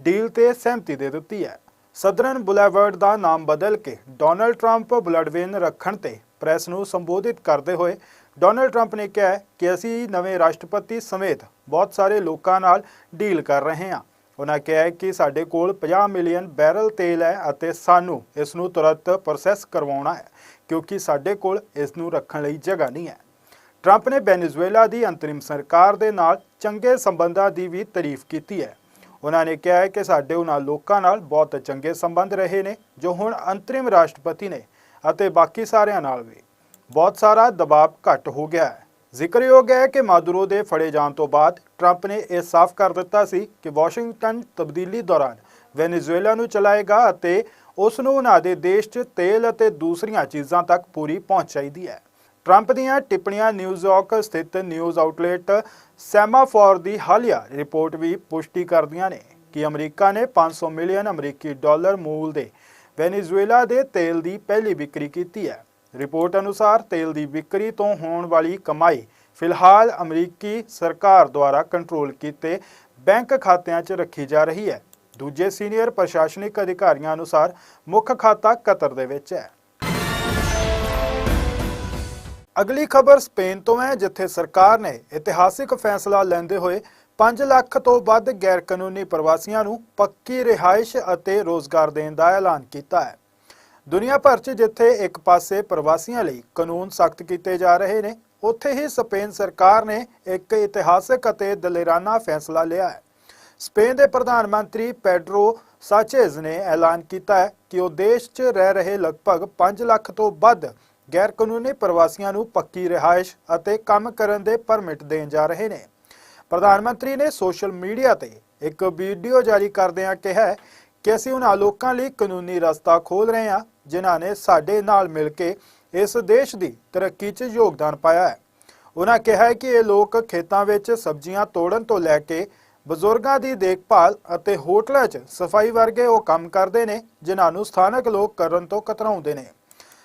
ਡੀਲ ਤੇ ਸਹਿਮਤੀ ਦੇ ਦਿੱਤੀ ਹੈ। ਸਦਰਨ ਬੁਲੇਵਰਡ ਦਾ ਨਾਮ ਬਦਲ ਕੇ ਡੋਨਲਡ ਟਰੰਪ ਬਲਡਵੇਨ ਰੱਖਣ ਤੇ ਪ੍ਰੈਸ ਨੂੰ ਸੰਬੋਧਿਤ ਕਰਦੇ ਹੋਏ ਡੋਨਲਡ ਟਰੰਪ ਨੇ ਕਿਹਾ ਕਿ ਅਸੀਂ ਨਵੇਂ ਰਾਸ਼ਟਰਪਤੀ ਸਮੇਤ ਬਹੁਤ ਸਾਰੇ ਲੋਕਾਂ ਨਾਲ ਡੀਲ ਕਰ ਰਹੇ ਹਾਂ। ਉਹਨਾਂ ਕਿਹਾ ਕਿ ਸਾਡੇ ਕੋਲ 50 ਮਿਲੀਅਨ ਬੈਰਲ ਤੇਲ ਹੈ ਅਤੇ ਸਾਨੂੰ ਇਸ ਨੂੰ ਤੁਰੰਤ ਪ੍ਰੋਸੈਸ ਕਰਵਾਉਣਾ ਹੈ, ਕਿਉਂਕਿ ਸਾਡੇ ਕੋਲ ਇਸ ਨੂੰ ਰੱਖਣ ਲਈ ਜਗ੍ਹਾ ਨਹੀਂ ਹੈ। ਟਰੰਪ ਨੇ ਵੈਨੇਜ਼ੁਏਲਾ ਦੀ ਅੰਤਰਿਮ ਸਰਕਾਰ ਦੇ ਨਾਲ ਚੰਗੇ ਸੰਬੰਧਾਂ ਦੀ ਵੀ ਤਾਰੀਫ ਕੀਤੀ ਹੈ। ਉਹਨਾਂ ਨੇ ਕਿਹਾ ਹੈ ਕਿ ਸਾਡੇ ਉਹਨਾਂ ਲੋਕਾਂ ਨਾਲ ਬਹੁਤ ਚੰਗੇ ਸੰਬੰਧ ਰਹੇ ਨੇ, ਜੋ ਹੁਣ ਅੰਤਰਿਮ ਰਾਸ਼ਟਰਪਤੀ ਨੇ ਅਤੇ ਬਾਕੀ ਸਾਰਿਆਂ ਨਾਲ ਵੀ। ਬਹੁਤ ਸਾਰਾ ਦਬਾਅ ਘੱਟ ਹੋ ਗਿਆ ਹੈ। ਜ਼ਿਕਰਯੋਗ ਹੈ ਕਿ ਮਾਦੁਰੋ ਦੇ ਫੜੇ ਜਾਣ ਤੋਂ ਬਾਅਦ ਟਰੰਪ ਨੇ ਇਹ ਸਾਫ਼ ਕਰ ਦਿੱਤਾ ਸੀ ਕਿ ਵਾਸ਼ਿੰਗਟਨ ਤਬਦੀਲੀ ਦੌਰਾਨ ਵੈਨੇਜ਼ੁਏਲਾ ਨੂੰ ਚਲਾਏਗਾ ਅਤੇ ਉਸ ਨੂੰ ਉਹਨਾਂ ਦੇ ਦੇਸ਼ 'ਚ ਤੇਲ ਅਤੇ ਦੂਸਰੀਆਂ ਚੀਜ਼ਾਂ ਤੱਕ ਪੂਰੀ ਪਹੁੰਚ ਚਾਹੀਦੀ ਹੈ। ਟਰੰਪ ਦੀਆਂ ਟਿੱਪਣੀਆਂ ਨਿਊਯਾਰਕ ਸਥਿਤ ਨਿਊਜ਼ ਆਊਟਲੇਟ ਸੈਮਾਫੋਰ ਦੀ ਹਾਲੀਆ ਰਿਪੋਰਟ ਵੀ ਪੁਸ਼ਟੀ ਕਰਦੀਆਂ ਨੇ ਕਿ ਅਮਰੀਕਾ ਨੇ 500 ਮਿਲੀਅਨ ਅਮਰੀਕੀ ਡਾਲਰ ਮੂਲ ਦੇ ਵੈਨੇਜ਼ੁਏਲਾ ਦੇ ਤੇਲ ਦੀ ਪਹਿਲੀ ਵਿਕਰੀ ਕੀਤੀ ਹੈ। ਰਿਪੋਰਟ ਅਨੁਸਾਰ ਤੇਲ ਦੀ ਵਿਕਰੀ ਤੋਂ ਹੋਣ ਵਾਲੀ ਕਮਾਈ ਫਿਲਹਾਲ ਅਮਰੀਕੀ ਸਰਕਾਰ ਦੁਆਰਾ ਕੰਟਰੋਲ ਕੀਤੇ ਬੈਂਕ ਖਾਤਿਆਂ 'ਚ ਰੱਖੀ ਜਾ ਰਹੀ ਹੈ। ਦੂਜੇ ਸੀਨੀਅਰ ਪ੍ਰਸ਼ਾਸਨਿਕ ਅਧਿਕਾਰੀਆਂ ਅਨੁਸਾਰ ਮੁੱਖ ਖਾਤਾ ਕਤਰ ਦੇ ਵਿੱਚ ਹੈ। ਅਗਲੀ ਖਬਰ ਸਪੇਨ ਤੋਂ ਹੈ, ਜਿੱਥੇ ਸਰਕਾਰ ਨੇ ਇਤਿਹਾਸਿਕ ਫੈਸਲਾ ਲੈਂਦੇ ਹੋਏ 5 ਲੱਖ ਤੋਂ ਵੱਧ ਗੈਰ ਕਾਨੂੰਨੀ ਪ੍ਰਵਾਸੀਆਂ ਨੂੰ ਪੱਕੀ ਰਿਹਾਇਸ਼ ਅਤੇ ਰੋਜ਼ਗਾਰ ਦੇਣ ਦਾ ਐਲਾਨ ਕੀਤਾ ਹੈ। ਦੁਨੀਆ ਭਰ 'ਚ ਜਿੱਥੇ ਇੱਕ ਪਾਸੇ ਪ੍ਰਵਾਸੀਆਂ ਲਈ ਕਾਨੂੰਨ ਸਖਤ ਕੀਤੇ ਜਾ ਰਹੇ ਨੇ, ਉੱਥੇ ਹੀ ਸਪੇਨ ਸਰਕਾਰ ਨੇ ਇੱਕ ਇਤਿਹਾਸਕ ਅਤੇ ਦਲੇਰਾਨਾ ਫੈਸਲਾ ਲਿਆ ਹੈ। ਸਪੇਨ ਦੇ ਪ੍ਰਧਾਨ ਮੰਤਰੀ ਪੈਡਰੋ ਸਾਚੇਜ਼ ਨੇ ਐਲਾਨ ਕੀਤਾ ਹੈ ਕਿ ਉਹ ਦੇਸ਼ 'ਚ ਰਹਿ ਰਹੇ ਲਗਭਗ 5 ਲੱਖ ਤੋਂ ਵੱਧ ਗੈਰ ਕਾਨੂੰਨੀ ਪ੍ਰਵਾਸੀਆਂ ਨੂੰ ਪੱਕੀ ਰਿਹਾਇਸ਼ ਅਤੇ ਕੰਮ ਕਰਨ ਦੇ ਪਰਮਿਟ ਦੇਣ ਜਾ ਰਹੇ ਨੇ। ਪ੍ਰਧਾਨ ਮੰਤਰੀ ਨੇ ਸੋਸ਼ਲ ਮੀਡੀਆ ਤੇ ਇੱਕ ਵੀਡੀਓ ਜਾਰੀ ਕਰਦਿਆਂ ਕਿਹਾ ਕਿ ਅਸੀਂ ਉਹਨਾਂ ਲੋਕਾਂ ਲਈ ਕਾਨੂੰਨੀ ਰਸਤਾ ਖੋਲ ਰਹੇ ਹਾਂ, ਜਿਨ੍ਹਾਂ ਨੇ ਸਾਡੇ ਨਾਲ ਮਿਲ ਕੇ ਇਸ ਦੇਸ਼ ਦੀ ਤਰੱਕੀ 'ਚ ਯੋਗਦਾਨ ਪਾਇਆ ਹੈ। ਉਹਨਾਂ ਕਿਹਾ ਕਿ ਇਹ ਲੋਕ ਖੇਤਾਂ ਵਿੱਚ ਸਬਜ਼ੀਆਂ ਤੋੜਨ ਤੋਂ ਲੈ ਕੇ ਬਜ਼ੁਰਗਾਂ ਦੀ ਦੇਖਭਾਲ ਅਤੇ ਹੋਟਲਾਂ 'ਚ ਸਫ਼ਾਈ ਵਰਗੇ ਉਹ ਕੰਮ ਕਰਦੇ ਨੇ, ਜਿਨ੍ਹਾਂ ਨੂੰ ਸਥਾਨਕ ਲੋਕ ਕਰਨ ਤੋਂ ਕਤਰਾਉਂਦੇ ਨੇ।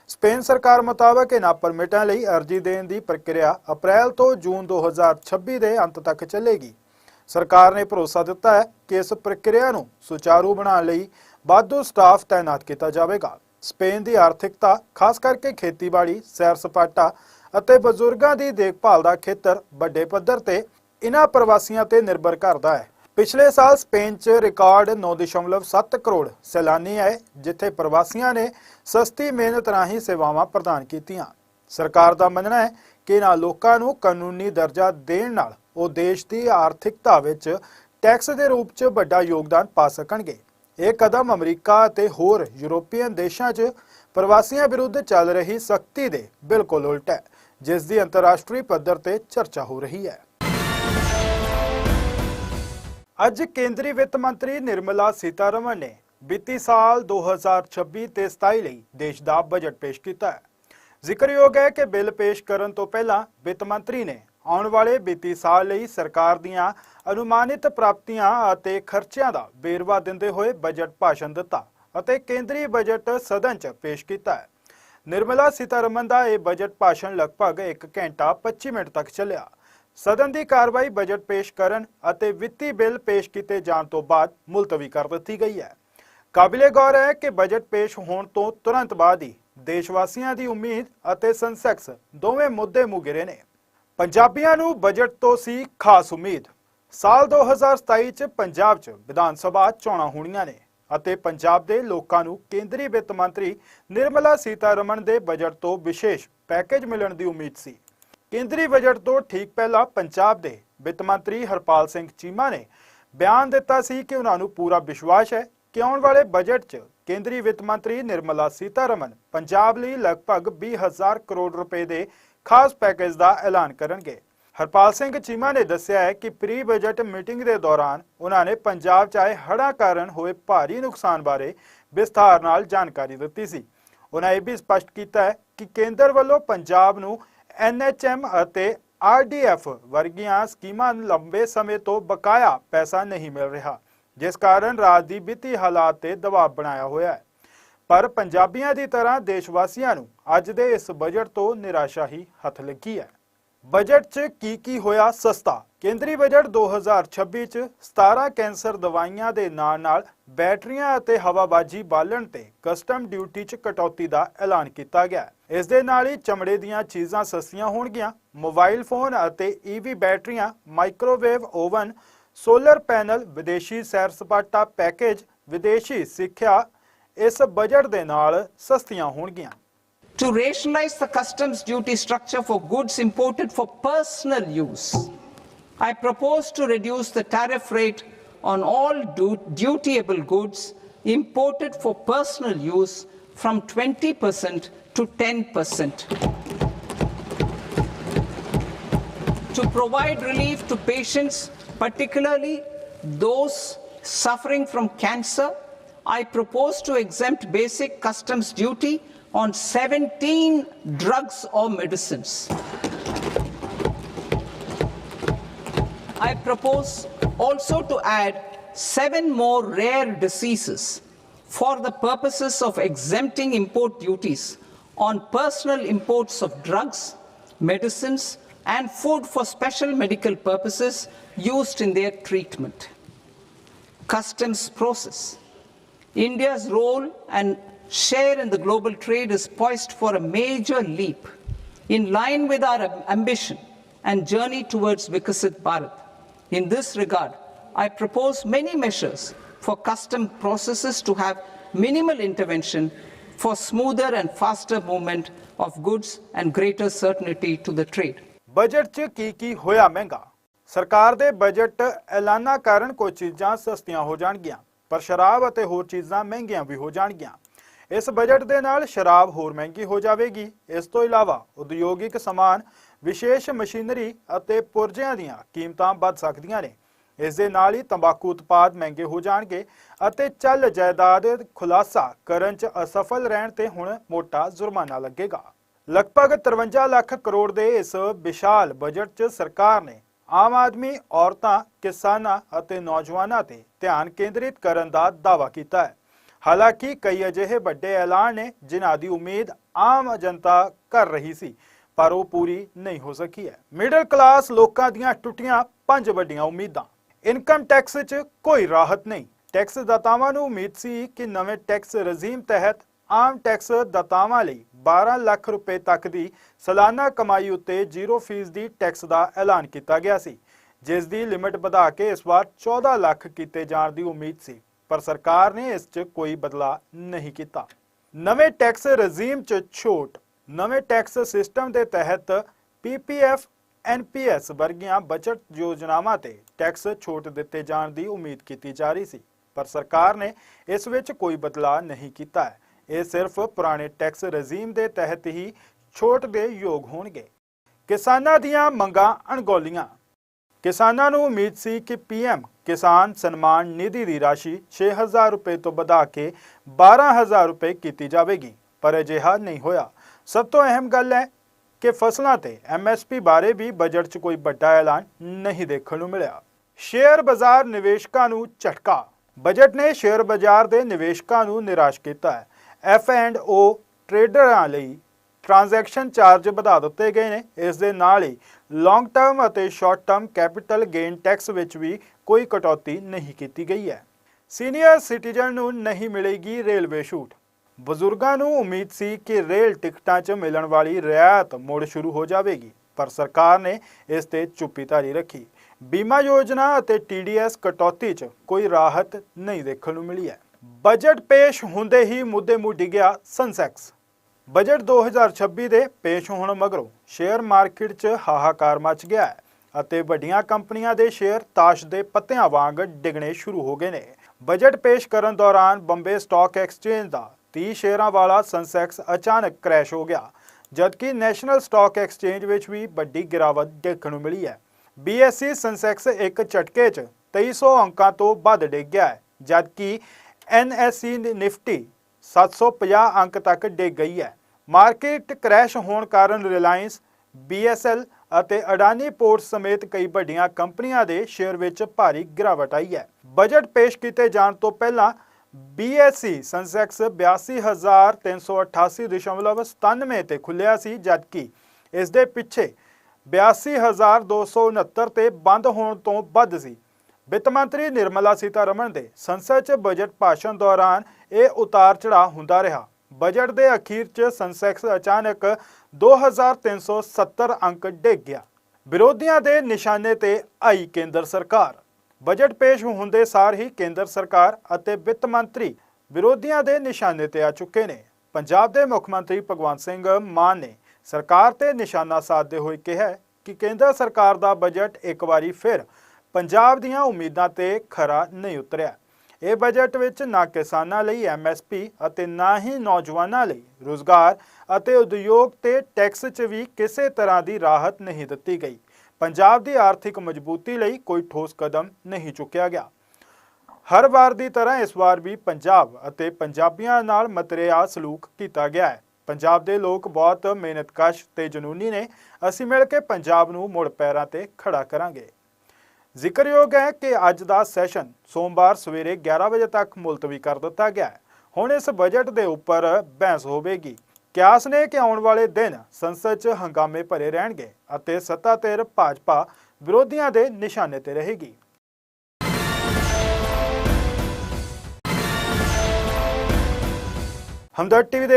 ਸਪੇਨ ਸਰਕਾਰ ਮੁਤਾਬਕ ਇਹਨਾਂ ਪਰਮਿਟਾਂ ਲਈ ਅਰਜ਼ੀ ਦੇਣ ਦੀ ਪ੍ਰਕਿਰਿਆ ਅਪ੍ਰੈਲ ਤੋਂ ਜੂਨ 2026 ਦੇ ਅੰਤ ਤੱਕ ਚੱਲੇਗੀ। ਸਰਕਾਰ ਨੇ ਭਰੋਸਾ ਦਿੱਤਾ ਹੈ ਕਿ ਇਸ ਪ੍ਰਕਿਰਿਆ ਨੂੰ ਸੁਚਾਰੂ ਬਣਾਉਣ ਲਈ ਵਾਧੂ ਸਟਾਫ ਤਾਇਨਾਤ ਕੀਤਾ ਜਾਵੇਗਾ। ਸਪੇਨ ਦੀ ਆਰਥਿਕਤਾ, ਖਾਸ ਕਰਕੇ ਖੇਤੀਬਾੜੀ, ਸੈਰ ਸਪਾਟਾ ਅਤੇ ਬਜ਼ੁਰਗਾਂ ਦੀ ਦੇਖਭਾਲ ਦਾ ਖੇਤਰ ਵੱਡੇ ਪੱਧਰ ਤੇ ਇਨ੍ਹਾਂ ਪ੍ਰਵਾਸੀਆਂ ਤੇ ਨਿਰਭਰ ਕਰਦਾ ਹੈ। ਪਿਛਲੇ ਸਾਲ ਸਪੇਨ 'ਚ ਰਿਕਾਰਡ 9.7 ਕਰੋੜ ਸੈਲਾਨੀ ਆਏ, ਜਿੱਥੇ ਪ੍ਰਵਾਸੀਆਂ ਨੇ ਸਸਤੀ ਮਿਹਨਤ ਰਾਹੀਂ ਸੇਵਾਵਾਂ ਪ੍ਰਦਾਨ ਕੀਤੀਆਂ। ਸਰਕਾਰ ਦਾ ਮੰਨਣਾ ਹੈ ਕਿ ਇਹਨਾਂ ਲੋਕਾਂ ਨੂੰ ਕਾਨੂੰਨੀ ਦਰਜਾ ਦੇਣ ਨਾਲ ਉਹ ਦੇਸ਼ ਦੀ ਆਰਥਿਕਤਾ ਵਿੱਚ ਟੈਕਸ ਦੇ ਰੂਪ 'ਚ ਵੱਡਾ ਯੋਗਦਾਨ ਪਾ ਸਕਣਗੇ। ਇਹ ਕਦਮ ਅਮਰੀਕਾ ਅਤੇ ਹੋਰ ਯੂਰੋਪੀਅਨ ਦੇਸ਼ਾਂ 'ਚ ਪ੍ਰਵਾਸੀਆਂ ਵਿਰੁੱਧ ਚੱਲ ਰਹੀ ਸਖਤੀ ਦੇ ਬਿਲਕੁਲ ਉਲਟ ਹੈ, ਜਿਸ ਦੀ ਅੰਤਰਰਾਸ਼ਟਰੀ ਪੱਧਰ ਤੇ ਚਰਚਾ ਹੋ ਰਹੀ ਹੈ। ਅੱਜ ਕੇਂਦਰੀ ਵਿੱਤ ਮੰਤਰੀ ਨਿਰਮਲਾ ਸੀਤਾਰਮਨ ਨੇ ਵਿੱਤੀ ਸਾਲ 2026 ਤੇ 27 ਲਈ ਦੇਸ਼ ਦਾ ਬਜਟ ਪੇਸ਼ ਕੀਤਾ ਹੈ। ਜ਼ਿਕਰਯੋਗ ਹੈ ਕਿ ਬਿੱਲ ਪੇਸ਼ ਕਰਨ ਤੋਂ ਪਹਿਲਾਂ ਵਿੱਤ ਮੰਤਰੀ ਨੇ ਆਉਣ ਵਾਲੇ ਵਿੱਤੀ ਸਾਲ ਲਈ ਸਰਕਾਰ ਦੀਆਂ ਅਨੁਮਾਨਿਤ ਪ੍ਰਾਪਤੀਆਂ ਅਤੇ ਖਰਚਿਆਂ ਦਾ ਵੇਰਵਾ ਦਿੰਦੇ ਹੋਏ ਬਜਟ ਭਾਸ਼ਣ ਦਿੱਤਾ ਅਤੇ ਕੇਂਦਰੀ ਬਜਟ ਸਦਨ 'ਚ ਪੇਸ਼ ਕੀਤਾ ਹੈ। ਨਿਰਮਲਾ ਸੀਤਾਰਮਨ ਦਾ ਇਹ ਬਜਟ ਭਾਸ਼ਣ ਲਗਭਗ 1 ਘੰਟਾ 25 ਮਿੰਟ ਤੱਕ ਚੱਲਿਆ। ਸਦਨ ਦੀ ਕਾਰਵਾਈ ਬਜਟ ਪੇਸ਼ ਕਰਨ ਅਤੇ ਵਿੱਤੀ ਬਿੱਲ ਪੇਸ਼ ਕੀਤੇ ਜਾਣ ਤੋਂ ਬਾਅਦ ਮੁਲਤਵੀ ਕਰ ਦਿੱਤੀ ਗਈ ਹੈ। ਕਾਬਿਲੇ ਗੌਰ ਹੈ ਕਿ ਬਜਟ ਪੇਸ਼ ਹੋਣ ਤੋਂ ਤੁਰੰਤ ਬਾਅਦ ਹੀ ਦੇਸ਼ ਵਾਸੀਆਂ ਦੀ ਉਮੀਦ ਅਤੇ ਸੰਸੈਕਸ ਦੋਵੇਂ ਮੁੱਦੇ ਮੁਗਰੇ ਨੇ। ਪੰਜਾਬੀਆਂ ਨੂੰ ਬਜਟ ਤੋਂ ਸੀ ਖਾਸ ਉਮੀਦ। ਸਾਲ 2027 ਚ ਪੰਜਾਬ 'ਚ ਵਿਧਾਨ ਸਭਾ ਚੋਣਾਂ ਹੋਣੀਆਂ ਨੇ ਅਤੇ ਪੰਜਾਬ ਦੇ ਲੋਕਾਂ ਨੂੰ ਕੇਂਦਰੀ ਵਿੱਤ ਮੰਤਰੀ ਨਿਰਮਲਾ ਸੀਤਾਰਮਨ ਦੇ ਬਜਟ ਤੋਂ ਵਿਸ਼ੇਸ਼ ਪੈਕੇਜ ਮਿਲਣ ਦੀ ਉਮੀਦ ਸੀ। ਕੇਂਦਰੀ ਬਜਟ ਤੋਂ ਠੀਕ ਪਹਿਲਾਂ ਪੰਜਾਬ ਦੇ ਵਿੱਤ ਮੰਤਰੀ ਹਰਪਾਲ ਸਿੰਘ ਚੀਮਾ ਨੇ ਬਿਆਨ ਦਿੱਤਾ ਸੀ ਕਿ ਉਹਨਾਂ ਨੂੰ ਪੂਰਾ ਵਿਸ਼ਵਾਸ ਹੈ ਕਿ ਆਉਣ ਵਾਲੇ ਬਜਟ 'ਚ ਕੇਂਦਰੀ ਵਿੱਤ ਮੰਤਰੀ ਨਿਰਮਲਾ ਸੀਤਾਰਮਨ ਪੰਜਾਬ ਲਈ ਲਗਭਗ 20000 ਕਰੋੜ ਰੁਪਏ ਦੇ ਖਾਸ ਪੈਕੇਜ ਦਾ ਐਲਾਨ ਕਰਨਗੇ। ਹਰਪਾਲ ਸਿੰਘ ਚੀਮਾ ਨੇ ਦੱਸਿਆ ਹੈ ਕਿ ਪ੍ਰੀ ਬਜਟ ਮੀਟਿੰਗ ਦੇ ਦੌਰਾਨ ਉਹਨਾਂ ਨੇ ਪੰਜਾਬ 'ਚ ਆਏ ਹੜ੍ਹਾਂ ਕਾਰਨ ਹੋਏ ਭਾਰੀ ਨੁਕਸਾਨ ਬਾਰੇ ਵਿਸਥਾਰ ਨਾਲ ਜਾਣਕਾਰੀ ਦਿੱਤੀ ਸੀ। ਉਹਨਾਂ ਇਹ ਵੀ ਸਪਸ਼ਟ ਕੀਤਾ ਹੈ ਕਿ ਕੇਂਦਰ ਵੱਲੋਂ ਪੰਜਾਬ ਨੂੰ ਐਨਐਚਐਮ ਅਤੇ ਆਰਡੀਐਫ ਵਰਗੀਆਂ ਸਕੀਮਾਂ ਲੰਬੇ ਸਮੇਂ ਤੋਂ ਬਕਾਇਆ ਪੈਸਾ ਨਹੀਂ ਮਿਲ ਰਿਹਾ। ਜਿਸ ਕਾਰਨ ਰਾਜ ਦੀ ਵਿੱਤੀ ਹਾਲਾਤ ਤੇ ਦਬਾਅ ਬਣਾਇਆ ਹੋਇਆ ਹੈ। ਪਰ ਪੰਜਾਬੀਆਂ ਦੀ ਤਰ੍ਹਾਂ ਦੇਸ਼ਵਾਸੀਆਂ ਨੂੰ ਅੱਜ ਦੇ ਇਸ ਬਜਟ ਤੋਂ ਨਿਰਾਸ਼ਾ ਹੀ ਹੱਥ ਲੱਗੀ ਹੈ। ਬਜਟ 'ਚ ਕੀ ਕੀ ਹੋਇਆ ਸਸਤਾ? ਕੇਂਦਰੀ ਬਜਟ 2026 'ਚ 17 ਕੈਂਸਰ ਦਵਾਈਆਂ ਦੇ ਨਾਲ ਨਾਲ ਬੈਟਰੀਆਂ ਅਤੇ ਹਵਾਬਾਜੀ ਬਾਲਣ ਤੇ ਕਸਟਮ ਡਿਊਟੀ 'ਚ ਕਟੌਤੀ ਦਾ ਐਲਾਨ ਕੀਤਾ ਗਿਆ ਹੈ। ਇਸ ਦੇ ਨਾਲ ਹੀ ਚਮੜੇ ਦੀਆਂ ਚੀਜ਼ਾਂ ਸਸਤੀਆਂ ਹੋਣਗੀਆਂ। ਮੋਬਾਈਲ ਫੋਨ ਅਤੇ ਈਵੀ ਬੈਟਰੀਆਂ, ਮਾਈਕ੍ਰੋਵੇਵ ਓਵਨ ਸੋਲਰ ਪੈਨਲ ਵਿਦੇਸ਼ੀ ਸੈਰ ਸਪਾਟਾ ਪੈਕੇਜ ਵਿਦੇਸ਼ੀ ਸਿੱਖਿਆ ਇਸ ਬਜਟ ਦੇ ਨਾਲ ਸਸਤੀਆਂ ਹੋਣਗੀਆਂ to rationalize the customs duty structure for goods imported for personal use. I propose to reduce the tariff rate on all du- dutyable goods imported for personal use from 20% to 10%. To provide relief to patients, particularly those suffering from cancer, I propose to exempt basic customs duty on 17 drugs or medicines. I propose also to add seven more rare diseases for the purposes of exempting import duties on personal imports of drugs, medicines, and food for special medical purposes used in their treatment. Customs process. India's role and share in the global trade is poised for a major leap in line with our ambition and journey towards Vikasit Bharat. In this regard, I propose many measures for custom processes to have minimal intervention for smoother and faster movement of goods and greater certainty to the trade. Budget 'ਚ ਕੀ ਕੀ ਹੋਇਆ ਮਹਿੰਗਾ? ਸਰਕਾਰ ਦੇ ਬਜਟ ਐਲਾਨਾਂ ਕਾਰਨ ਕੁਝ ਚੀਜ਼ਾਂ ਸਸਤੀਆਂ ਹੋ ਜਾਣਗੀਆਂ, ਪਰ ਸ਼ਰਾਬ ਅਤੇ ਹੋਰ ਚੀਜ਼ਾਂ ਮਹਿੰਗੀਆਂ ਵੀ ਹੋ ਜਾਣਗੀਆਂ। ਇਸ ਬਜਟ ਦੇ ਨਾਲ ਸ਼ਰਾਬ ਹੋਰ ਮਹਿੰਗੀ ਹੋ ਜਾਵੇਗੀ। ਇਸ ਤੋਂ ਇਲਾਵਾ ਉਦਯੋਗਿਕ ਸਮਾਨ, ਵਿਸ਼ੇਸ਼ ਮਸ਼ੀਨਰੀ ਅਤੇ ਪੁਰਜਿਆਂ ਦੀਆਂ ਕੀਮਤਾਂ ਵੱਧ ਸਕਦੀਆਂ ਨੇ। ਇਸ ਦੇ ਨਾਲ ਹੀ ਤੰਬਾਕੂ ਉਤਪਾਦ ਮਹਿੰਗੇ ਹੋ ਜਾਣਗੇ ਅਤੇ ਚੱਲ ਜਾਇਦਾਦ ਖੁਲਾਸਾ ਕਰਨ 'ਚ ਅਸਫਲ ਰਹਿਣ ਤੇ ਹੁਣ ਮੋਟਾ ਜੁਰਮਾਨਾ ਲੱਗੇਗਾ। ਲਗਭਗ 53 ਲੱਖ ਕਰੋੜ ਦੇ ਇਸ ਵਿਸ਼ਾਲ ਬਜਟ 'ਚ ਸਰਕਾਰ ਨੇ ਆਮ ਆਦਮੀ, ਔਰਤਾਂ, ਕਿਸਾਨਾਂ ਅਤੇ ਨੌਜਵਾਨਾਂ ਤੇ ਧਿਆਨ ਕੇਂਦਰਿਤ ਕਰਨ ਦਾ ਦਾਅਵਾ ਕੀਤਾ ਹੈ। ਹਾਲਾਂਕਿ ਕਈ ਅਜਿਹੇ ਵੱਡੇ ਐਲਾਨ ਨੇ ਜਿਨ੍ਹਾਂ ਦੀ ਉਮੀਦ ਆਮ ਜਨਤਾ ਕਰ ਰਹੀ ਸੀ, ਪਰ ਉਹ ਪੂਰੀ ਨਹੀਂ ਹੋ ਸਕੀ ਹੈ। ਮਿਡਲ ਕਲਾਸ ਲੋਕਾਂ ਦੀਆਂ ਟੁੱਟੀਆਂ ਪੰਜ ਵੱਡੀਆਂ ਉਮੀਦਾਂ। ਇਨਕਮ ਟੈਕਸ 'ਚ ਕੋਈ ਰਾਹਤ ਨਹੀਂ। ਟੈਕਸ ਦਾਤਾਵਾਂ ਨੂੰ ਉਮੀਦ ਸੀ ਕਿ ਨਵੇਂ ਟੈਕਸ ਰਜੀਮ ਤਹਿਤ ਆਮ ਟੈਕਸ ਦਾਤਾਵਾਂ ਲਈ 12 ਲੱਖ ਰੁਪਏ ਤੱਕ ਦੀ ਸਾਲਾਨਾ ਕਮਾਈ ਉੱਤੇ 0% ਦੀ ਟੈਕਸ ਦਾ ਐਲਾਨ ਕੀਤਾ ਗਿਆ ਸੀ, ਜਿਸ ਦੀ ਲਿਮਿਟ ਵਧਾ ਕੇ ਇਸ ਵਾਰ 14 ਲੱਖ ਕੀਤੇ ਜਾਣ ਦੀ ਉਮੀਦ ਸੀ, ਪਰ ਸਰਕਾਰ ਨੇ ਇਸ 'ਚ ਕੋਈ ਬਦਲਾਅ ਨਹੀਂ ਕੀਤਾ। ਨਵੇਂ ਟੈਕਸ ਰਜੀਮ 'ਚ ਛੋਟ, ਨਵੇਂ ਟੈਕਸ ਸਿਸਟਮ ਦੇ ਤਹਿਤ ਪੀਪੀਐਫ ਐਨਪੀਐਸ ਵਰਗੀਆਂ ਬਚਤ ਯੋਜਨਾਵਾਂ ਤੇ ਟੈਕਸ ਛੋਟ ਦਿੱਤੇ ਜਾਣ ਦੀ ਉਮੀਦ ਕੀਤੀ ਜਾ ਰਹੀ ਸੀ, ਪਰ ਸਰਕਾਰ ਨੇ ਇਸ ਵਿੱਚ ਕੋਈ ਬਦਲਾਅ ਨਹੀਂ ਕੀਤਾ ਹੈ। ਇਹ ਸਿਰਫ ਪੁਰਾਣੇ ਟੈਕਸ ਰਜੀਮ ਦੇ ਤਹਿਤ ਹੀ ਛੋਟ ਦੇ ਯੋਗ ਹੋਣਗੇ। ਕਿਸਾਨਾਂ ਦੀਆਂ ਮੰਗਾਂ ਅਣਗੌਲੀਆਂ। ਕਿਸਾਨਾਂ ਨੂੰ ਉਮੀਦ ਸੀ ਕਿ ਪੀਐਮ ਕਿਸਾਨ ਸਨਮਾਨ ਨਿਧੀ ਦੀ ਰਾਸ਼ੀ 6000 ਰੁਪਏ ਤੋਂ ਵਧਾ ਕੇ 12000 ਰੁਪਏ ਕੀਤੀ ਜਾਵੇਗੀ, ਪਰ ਅਜਿਹਾ ਨਹੀਂ ਹੋਇਆ। ਸਭ ਤੋਂ ਅਹਿਮ ਗੱਲ ਹੈ ਕਿ ਫਸਲਾਂ ਤੇ ਐਮਐਸਪੀ ਬਾਰੇ ਵੀ ਬਜਟ 'ਚ ਕੋਈ ਵੱਡਾ ਐਲਾਨ ਨਹੀਂ ਦੇਖਣ ਨੂੰ ਮਿਲਿਆ। ਸ਼ੇਅਰ ਬਾਜ਼ਾਰ ਨਿਵੇਸ਼ਕਾਂ ਨੂੰ ਝਟਕਾ। ਬਜਟ ਨੇ ਸ਼ੇਅਰ ਬਾਜ਼ਾਰ ਦੇ ਨਿਵੇਸ਼ਕਾਂ ਨੂੰ ਨਿਰਾਸ਼ ਕੀਤਾ ਹੈ। ਐਫ ਐਂਡ ਓ ਟ੍ਰੇਡਰਾਂ ਲਈ ਟ੍ਰਾਂਜੈਕਸ਼ਨ ਚਾਰਜ ਵਧਾ ਦਿੱਤੇ ਗਏ ਨੇ। ਇਸ ਦੇ ਨਾਲ ਹੀ ਲੌਂਗ ਟਰਮ ਅਤੇ short term capital gain tax ਵਿੱਚ ਵੀ ਕੋਈ ਕਟੌਤੀ ਨਹੀਂ ਕੀਤੀ ਗਈ ਹੈ। ਸੀਨੀਅਰ ਸਿਟੀਜ਼ਨ ਨੂੰ ਨਹੀਂ ਮਿਲੇਗੀ ਰੇਲਵੇ ਛੂਟ। ਬਜ਼ੁਰਗਾਂ ਨੂੰ ਉਮੀਦ ਸੀ ਕਿ ਰੇਲ ਟਿਕਟਾਂ 'ਚ ਮਿਲਣ ਵਾਲੀ ਰਿਆਇਤ ਮੁੜ ਸ਼ੁਰੂ ਹੋ ਜਾਵੇਗੀ, ਪਰ ਸਰਕਾਰ ਨੇ ਇਸ ਤੇ ਚੁੱਪੀ ਧਾਰੀ ਰੱਖੀ। ਬੀਮਾ ਯੋਜਨਾ ਅਤੇ ਟੀਡੀਐਸ ਕਟੌਤੀ 'ਚ ਕੋਈ ਰਾਹਤ ਨਹੀਂ ਦੇਖਣ ਨੂੰ ਮਿਲੀ ਹੈ। ਬਜਟ ਪੇਸ਼ ਹੁੰਦੇ ਹੀ ਮੁੱਦੇ ਮੁੱਢ ਡਿੱਗਿਆ ਸਨਸੈਕਸ। ਬਜਟ 2026 ਦੇ ਪੇਸ਼ ਹੋਣ ਮਗਰੋਂ ਸ਼ੇਅਰ ਮਾਰਕੀਟ 'ਚ ਹਾਹਾਕਾਰ ਮਚ ਗਿਆ ਹੈ ਅਤੇ ਵੱਡੀਆਂ ਕੰਪਨੀਆਂ ਦੇ ਸ਼ੇਅਰ ਤਾਸ਼ ਦੇ ਪੱਤਿਆਂ ਵਾਂਗ ਡਿੱਗਣੇ ਸ਼ੁਰੂ ਹੋ ਗਏ ਨੇ। ਬਜਟ ਪੇਸ਼ ਕਰਨ ਦੌਰਾਨ ਬੰਬੇ ਸਟਾਕ ਐਕਸਚੇਂਜ ਦਾ 30 ਸ਼ੇਅਰਾਂ ਵਾਲਾ ਸਨਸੈਕਸ ਅਚਾਨਕ ਕ੍ਰੈਸ਼ ਹੋ ਗਿਆ, ਜਦਕਿ ਨੈਸ਼ਨਲ ਸਟਾਕ ਐਕਸਚੇਂਜ ਵਿੱਚ ਵੀ ਵੱਡੀ ਗਿਰਾਵਟ ਦੇਖਣ ਨੂੰ ਮਿਲੀ ਹੈ। BSE ਸਨਸੈਕਸ ਇੱਕ ਝਟਕੇ 'ਚ 2300 ਅੰਕਾਂ ਤੋਂ ਵੱਧ ਡਿੱਗ ਗਿਆ ਹੈ, ਜਦਕਿ NSE ਨਿਫਟੀ 750 ਅੰਕ ਤੱਕ ਡਿੱਗ ਗਈ ਹੈ। ਮਾਰਕੀਟ ਕ੍ਰੈਸ਼ ਹੋਣ ਕਾਰਨ ਰਿਲਾਇੰਸ BSL ਅਤੇ ਅਡਾਨੀ ਪੋਰਟਸ ਸਮੇਤ ਕਈ ਵੱਡੀਆਂ ਕੰਪਨੀਆਂ ਦੇ ਸ਼ੇਅਰ ਵਿੱਚ ਭਾਰੀ ਗਿਰਾਵਟ ਆਈ ਹੈ। ਬਜਟ ਪੇਸ਼ ਕੀਤੇ ਜਾਣ ਤੋਂ ਪਹਿਲਾਂ BSE ਸੈਂਸੈਕਸ 82388.97 ਤੇ ਖੁੱਲਿਆ ਸੀ, ਜਦਕਿ ਇਸ ਦੇ ਪਿੱਛੇ 82269 ਤੇ ਬੰਦ ਹੋਣ ਤੋਂ ਵੱਧ ਸੀ। ਵਿੱਤ ਮੰਤਰੀ ਨਿਰਮਲਾ ਸੀਤਾਰਮਣ ਦੇ ਸੰਸਦ 'ਚ ਬਜਟ ਭਾਸ਼ਣ ਦੌਰਾਨ ਇਹ ਉਤਾਰ ਚੜਾਅ ਹੁੰਦਾ ਰਿਹਾ। ਬਜਟ ਦੇ ਅਖੀਰ 'ਚ ਸੈਂਸੈਕਸ ਅਚਾਨਕ 2370 ਅੰਕ ਡਿੱਗ ਗਿਆ। ਵਿਰੋਧੀਆਂ ਦੇ ਨਿਸ਼ਾਨੇ ਤੇ ਆਈ ਕੇਂਦਰ ਸਰਕਾਰ। ਬਜਟ ਪੇਸ਼ ਹੁੰਦੇ ਸਾਰ ਹੀ ਕੇਂਦਰ ਸਰਕਾਰ ਅਤੇ ਵਿੱਤ ਮੰਤਰੀ ਵਿਰੋਧੀਆਂ ਦੇ ਨਿਸ਼ਾਨੇ ਤੇ ਆ ਚੁੱਕੇ ਨੇ। ਪੰਜਾਬ ਦੇ ਮੁੱਖ ਮੰਤਰੀ ਭਗਵੰਤ ਸਿੰਘ ਮਾਨ ਨੇ ਸਰਕਾਰ ਤੇ ਨਿਸ਼ਾਨਾ ਸਾਧਦੇ ਹੋਏ ਕਿਹਾ ਕਿ ਕੇਂਦਰ ਸਰਕਾਰ ਦਾ ਬਜਟ ਇੱਕ ਵਾਰੀ ਫਿਰ ਪੰਜਾਬ ਦੀਆਂ ਉਮੀਦਾਂ ਤੇ ਖਰਾ ਨਹੀਂ ਉਤਰਿਆ। ਇਹ ਬਜਟ ਵਿੱਚ ਨਾ ਕਿਸਾਨਾਂ ਲਈ ਐਮਐਸਪੀ ਅਤੇ ਨਾ ਹੀ ਨੌਜਵਾਨਾਂ ਲਈ ਰੋਜ਼ਗਾਰ ਅਤੇ ਉਦਯੋਗ ਤੇ ਟੈਕਸ 'ਚ ਵੀ ਕਿਸੇ ਤਰ੍ਹਾਂ ਦੀ ਰਾਹਤ ਨਹੀਂ ਦਿੱਤੀ ਗਈ। ਪੰਜਾਬ ਦੀ ਆਰਥਿਕ ਮਜ਼ਬੂਤੀ ਲਈ ਕੋਈ ਠੋਸ ਕਦਮ ਨਹੀਂ ਚੁੱਕਿਆ ਗਿਆ। ਹਰ ਵਾਰ ਦੀ ਤਰ੍ਹਾਂ ਇਸ ਵਾਰ ਵੀ ਪੰਜਾਬ ਅਤੇ ਪੰਜਾਬੀਆਂ ਨਾਲ ਮਤਰੇਆ ਸਲੂਕ ਕੀਤਾ ਗਿਆ ਹੈ। ਪੰਜਾਬ ਦੇ ਲੋਕ ਬਹੁਤ ਮਿਹਨਤਕਸ਼ ਤੇ ਜਨੂਨੀ ਨੇ। ਅਸੀਂ ਮਿਲ ਕੇ ਪੰਜਾਬ ਨੂੰ ਮੁੜ ਪੈਰਾਂ ਤੇ ਖੜਾ ਕਰਾਂਗੇ। ਜ਼ਿਕਰਯੋਗ ਹੈ ਕਿ ਅੱਜ ਦਾ ਸੈਸ਼ਨ ਸੋਮਵਾਰ ਸਵੇਰੇ 11 ਵਜੇ ਤੱਕ ਮੁਲਤਵੀ ਕਰ ਦਿੱਤਾ ਗਿਆ ਹੈ। ਹੁਣ ਇਸ ਬਜਟ ਦੇ ਉੱਪਰ ਬਹਿਸ ਹੋਵੇਗੀ। ਕਿਆਸ ਨੇ ਕਿ ਆਉਣ ਵਾਲੇ ਦਿਨ ਸੰਸਦ 'ਚ ਹੰਗਾਮੇ ਭਰੇ ਰਹਿਣਗੇ ਅਤੇ ਸੱਤਾ ਧਿਰ ਭਾਜਪਾ ਵਿਰੋਧੀਆਂ ਦੇ ਨਿਸ਼ਾਨੇ ਤੇ ਰਹੇਗੀ। ਹਮਦਰਦ ਟੀਵੀ ਦੇ